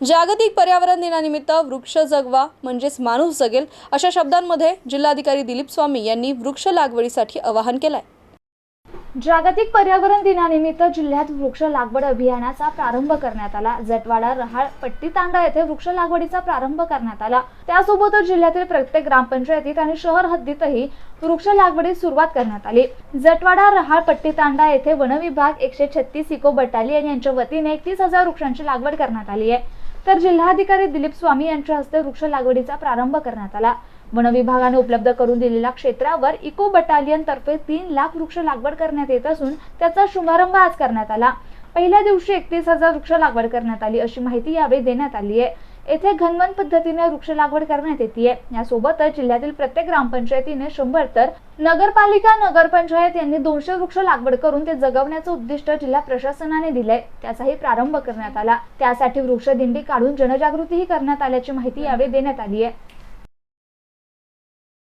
जागतिक पर्यावरण दिनानिमित्त वृक्ष जगवा म्हणजेच माणूस जगेल अशा शब्दांमध्ये जिल्हाधिकारी दिलीप स्वामी यांनी वृक्ष लागवडीसाठी आवाहन केलंय. जागतिक पर्यावरण दिनानिमित्त जिल्ह्यात वृक्ष लागवड अभियानाचा प्रारंभ करण्यात आला. जटवाडा रहाळ पट्टी तांडा येथे वृक्ष लागवडीचा प्रारंभ करण्यात आला. त्यासोबतच जिल्ह्यातील प्रत्येक ग्रामपंचायतीत आणि शहर हद्दीतही वृक्ष लागवडीस सुरुवात करण्यात आली. जटवाडा रहाळ पट्टी तांडा येथे वनविभाग एकशे छत्तीस इको बटालियन यांच्या वतीने एकतीस हजार वृक्षांची लागवड करण्यात आली आहे. तर जिल्हाधिकारी दिलीप स्वामी यांच्या हस्ते वृक्ष लागवडीचा प्रारंभ करण्यात आला. वन विभागाने उपलब्ध करून दिलेल्या क्षेत्रावर इको बटालियन तर्फे तीन लाख वृक्ष लागवड करण्यात येत असून त्याचा शुभारंभ आज करण्यात आला. पहिल्या दिवशी एकतीस हजार वृक्ष लागवड करण्यात आली अशी माहिती यावेळी देण्यात आली आहे. येथे घनवन पद्धतीने वृक्ष लागवड करण्यात येते यासोबतच जिल्ह्यातील प्रत्येक ग्रामपंचायतीने शंभर तर नगरपालिका नगरपंचायत यांनी दोनशे वृक्ष लागवड करून ते जगवण्याचं उद्दिष्ट जिल्हा प्रशासनाने दिलंय. त्याचाही प्रारंभ करण्यात आला. त्यासाठी वृक्ष दिंडी काढून जनजागृतीही करण्यात आल्याची माहिती यावेळी देण्यात आली आहे